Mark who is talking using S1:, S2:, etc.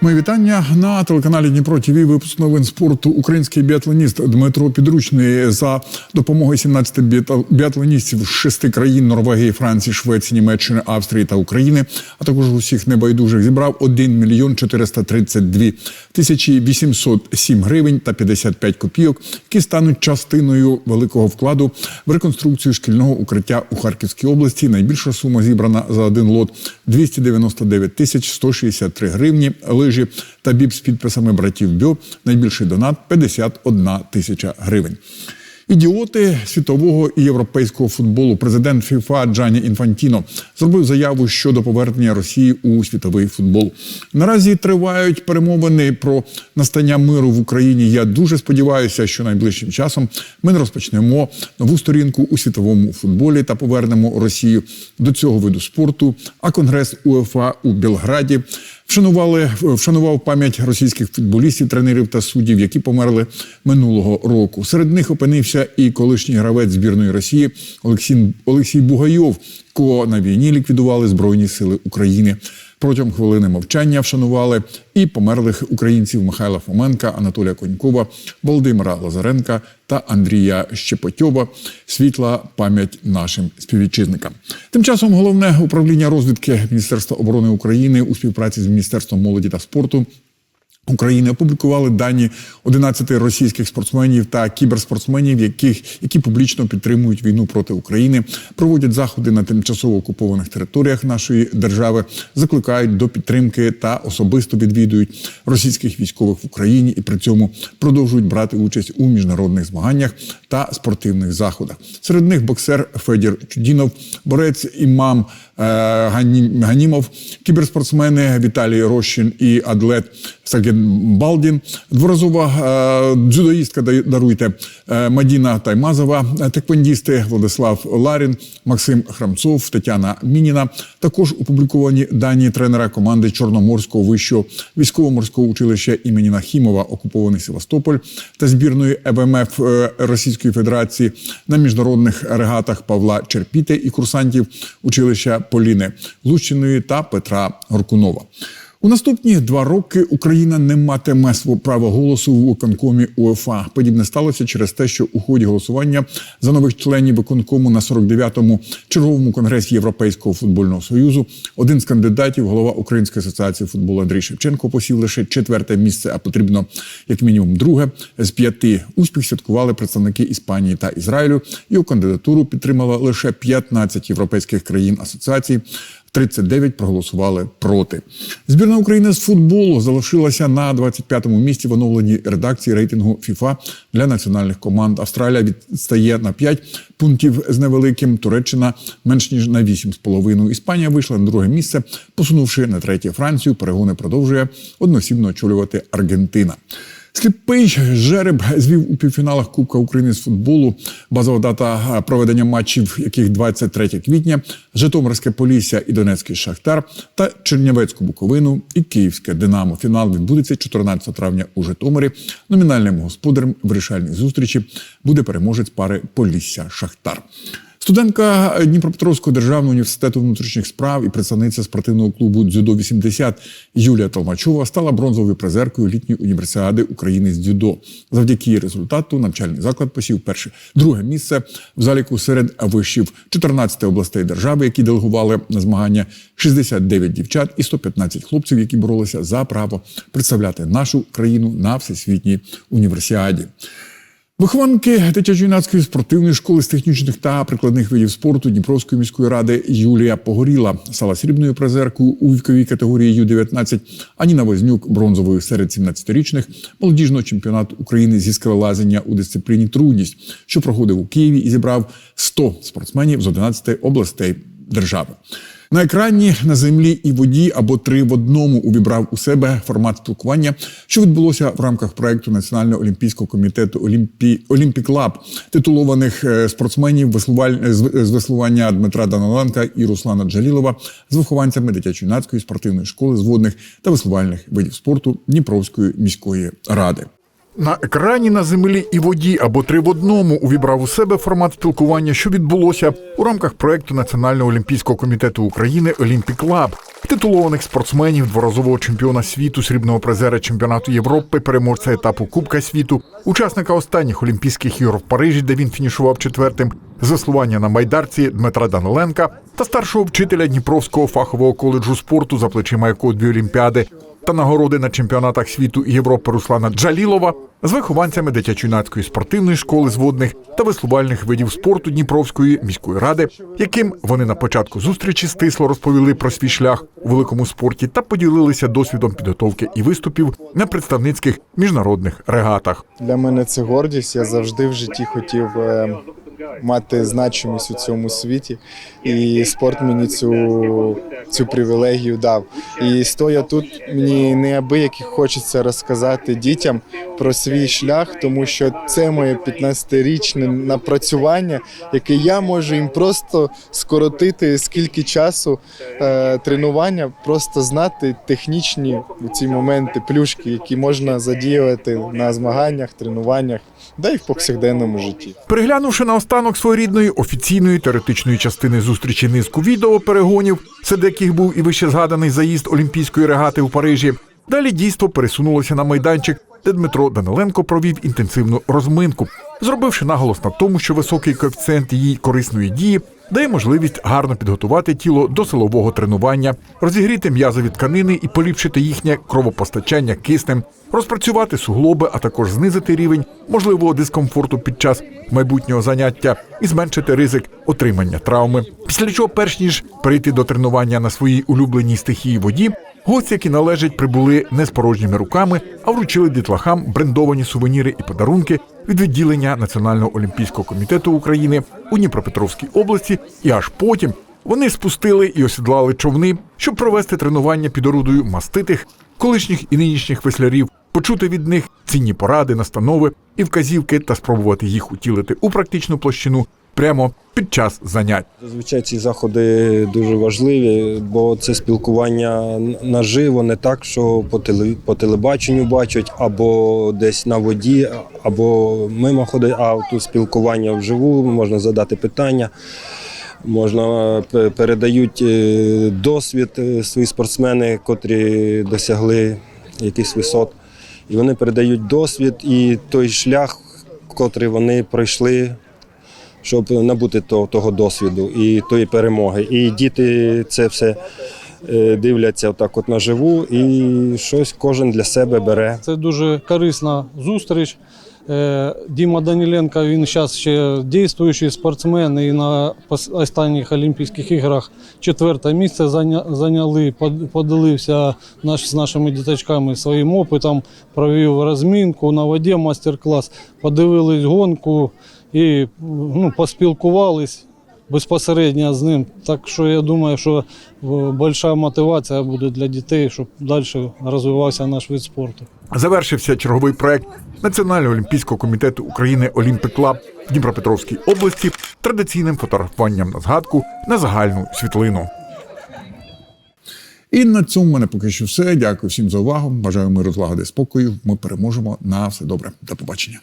S1: Мої вітання на телеканалі Дніпро ТВ. Випуск новин спорту. Український біатлоніст Дмитро Підручний за допомогою 17 біатл- біатлоністів з шести країн Норвегії, Франції, Швеції, Німеччини, Австрії та України, а також усіх небайдужих зібрав 1 мільйон 432 тисячі 807 гривень та 55 копійок, які стануть частиною великого вкладу в реконструкцію шкільного укриття у Харківській області. Найбільша сума зібрана за один лот 299 тисяч 163 гривні. Лижі та біб з підписами братів Бьо. Найбільший донат 51 тисяча гривень. Ідіоти світового і європейського футболу. Президент ФІФА Джані Інфантіно зробив заяву щодо повернення Росії у світовий футбол. Наразі тривають перемовини про настання миру в Україні. Я дуже сподіваюся, що найближчим часом ми не розпочнемо нову сторінку у світовому футболі та повернемо Росію до цього виду спорту. А конгрес УЕФА у Белграді вшанували вшанував пам'ять російських футболістів, тренерів та суддів, які померли минулого року. Серед них опинився і колишній гравець збірної Росії Олексій, Олексій Бугайов, кого на війні ліквідували Збройні Сили України. Протягом хвилини мовчання вшанували і померлих українців Михайла Фоменка, Анатолія Конькова, Володимира Лазаренка та Андрія Щепотьова. Світла пам'ять нашим співвітчизникам. Тим часом головне управління розвідки Міністерства оборони України у співпраці з Міністерством молоді та спорту України опублікували дані 11 російських спортсменів та кіберспортсменів, яких які публічно підтримують війну проти України, проводять заходи на тимчасово окупованих територіях нашої держави, закликають до підтримки та особисто відвідують російських військових в Україні і при цьому продовжують брати участь у міжнародних змаганнях та спортивних заходах. Серед них боксер Федір Чудінов, борець імам Ганімов, кіберспортсмени Віталій Рощин і атлет Саген Балдін, дворазова е, дзюдоїстка даруйте е, Мадіна Таймазова, е, теквондісти Владислав Ларін, Максим Храмцов, Тетяна Мініна. Також опубліковані дані тренера команди Чорноморського вищого військово-морського училища імені Нахімова, окупований Севастополь та збірної ЕВМФ е, Російської Федерації на міжнародних регатах Павла Черпіти і курсантів училища Поліни Лущиної та Петра Горкунова. У наступні два роки Україна не матиме свого права голосу в виконкомі УЄФА. Подібне сталося через те, що у ході голосування за нових членів виконкому на 49-му черговому конгресі Європейського футбольного союзу один з кандидатів, голова Української асоціації футболу Андрій Шевченко, посів лише четверте місце, а потрібно як мінімум друге з п'яти. Успіх святкували представники Іспанії та Ізраїлю. Його кандидатуру підтримала лише 15 європейських країн асоціації. 39 проголосували проти. Збірна України з футболу залишилася на 25-му місці в оновленій редакції рейтингу ФІФА для національних команд. Австралія відстає на 5 пунктів з невеликим. Туреччина менш ніж на 8,5. Іспанія вийшла на друге місце, посунувши на третє Францію. Перегони продовжує односібно очолювати Аргентина. Сліпий жереб звів у півфіналах Кубка України з футболу. Базова дата проведення матчів, яких 23 квітня, Житомирське Полісся і Донецький Шахтар та Чернівецьку Буковину і Київське Динамо. Фінал відбудеться 14 травня у Житомирі. Номінальним господарем вирішальної зустрічі буде переможець пари Полісся Шахтар. Студентка Дніпропетровського державного університету внутрішніх справ і представниця спортивного клубу дзюдо 80 Юлія Толмачова стала бронзовою призеркою літньої універсіади України з дзюдо. Завдяки її результату навчальний заклад посів перше друге місце в заліку серед вишів 14 областей держави, які делегували на змагання 69 дівчат і 115 хлопців, які боролися за право представляти нашу країну на всесвітній універсіаді. Вихованки дитячо-юнацької спортивної школи з технічних та прикладних видів спорту Дніпровської міської ради Юлія Погоріла стала срібною призеркою у віковій категорії Ю-19, а Ніна Вознюк бронзовою серед 17-річних молодіжного чемпіонату України зі скелелазення у дисципліні трудність, що проходив у Києві і зібрав 100 спортсменів з 11 областей держави. На екрані на землі і воді або три в одному увібрав у себе формат спілкування, що відбулося в рамках проекту Національного олімпійського комітету Олімпі... Олімпік Лаб, титулованих е, спортсменів веслуваль... з з веслування Дмитра Даниленка і Руслана Джалілова з вихованцями дитячо-юнацької спортивної школи з водних та веслувальних видів спорту Дніпровської міської ради.
S2: На екрані на землі і воді або три в одному увібрав у себе формат спілкування, що відбулося у рамках проекту Національного олімпійського комітету України Олімпік Лаб.
S1: титулованих спортсменів, дворазового чемпіона світу, срібного призера чемпіонату Європи, переможця етапу Кубка світу, учасника останніх Олімпійських ігор в Парижі, де він фінішував четвертим, заслування на майдарці Дмитра Даниленка та старшого вчителя Дніпровського фахового коледжу спорту, за плечима якого дві олімпіади, та нагороди на чемпіонатах світу і Європи Руслана Джалілова з вихованцями дитячо-юнацької спортивної школи з водних та веслувальних видів спорту Дніпровської міської ради, яким вони на початку зустрічі стисло розповіли про свій шлях у великому спорті та поділилися досвідом підготовки і виступів на представницьких міжнародних регатах.
S3: Для мене це гордість. Я завжди в житті хотів е, мати значимість у цьому світі, і спорт мені цю, цю привілегію дав. І стоя тут, мені неабияки хочеться розказати дітям про свій шлях, тому що це моє 15-річне напрацювання, яке я можу їм просто скоротити скільки часу е, тренування, просто знати технічні ці моменти, плюшки, які можна задіювати на змаганнях, тренуваннях, да й в повсякденному житті.
S1: Приглянувши на Переглянувши наостанок своєрідної офіційної теоретичної частини зустрічі низку відеоперегонів, серед яких був і вище згаданий заїзд Олімпійської регати у Парижі, далі дійство пересунулося на майданчик, де Дмитро Даниленко провів інтенсивну розминку, зробивши наголос на тому, що високий коефіцієнт її корисної дії дає можливість гарно підготувати тіло до силового тренування, розігріти м'язові тканини і поліпшити їхнє кровопостачання киснем, розпрацювати суглоби, а також знизити рівень можливого дискомфорту під час майбутнього заняття і зменшити ризик отримання травми. Після чого, перш ніж перейти до тренування на своїй улюбленій стихії воді, гості, які належать, прибули не з порожніми руками, а вручили дітлахам брендовані сувеніри і подарунки від відділення Національного олімпійського комітету України у Дніпропетровській області, і аж потім вони спустили і осідлали човни, щоб провести тренування під орудою маститих колишніх і нинішніх веслярів, почути від них цінні поради, настанови і вказівки та спробувати їх утілити у практичну площину прямо під час занять.
S4: Зазвичай ці заходи дуже важливі, бо це спілкування наживо, не так, що по, теле, по телебаченню бачать, або десь на воді, або мимо ходить, а тут спілкування вживу, можна задати питання, можна передають е, досвід е, свої спортсмени, котрі досягли якихось висот. І вони передають досвід і той шлях, котрий вони пройшли щоб набути того, досвіду і тої перемоги. І діти це все е, дивляться отак от наживу і щось кожен для себе бере.
S5: Це дуже корисна зустріч. Е, Діма Даніленко він зараз ще діючий спортсмен і на останніх Олімпійських іграх четверте місце зайняли. Под- Поділився наш, з нашими діточками своїм опитом, провів розмінку на воді, майстер-клас, подивились гонку і ну, поспілкувались безпосередньо з ним. Так що я думаю, що велика мотивація буде для дітей, щоб далі розвивався наш вид спорту.
S1: Завершився черговий проект Національного олімпійського комітету України Олімпик Клаб в Дніпропетровській області традиційним фотографуванням на згадку на загальну світлину.
S6: І на цьому в мене поки що все. Дякую всім за увагу. Бажаю миру, злагоди, спокою. Ми переможемо. На все добре. До побачення.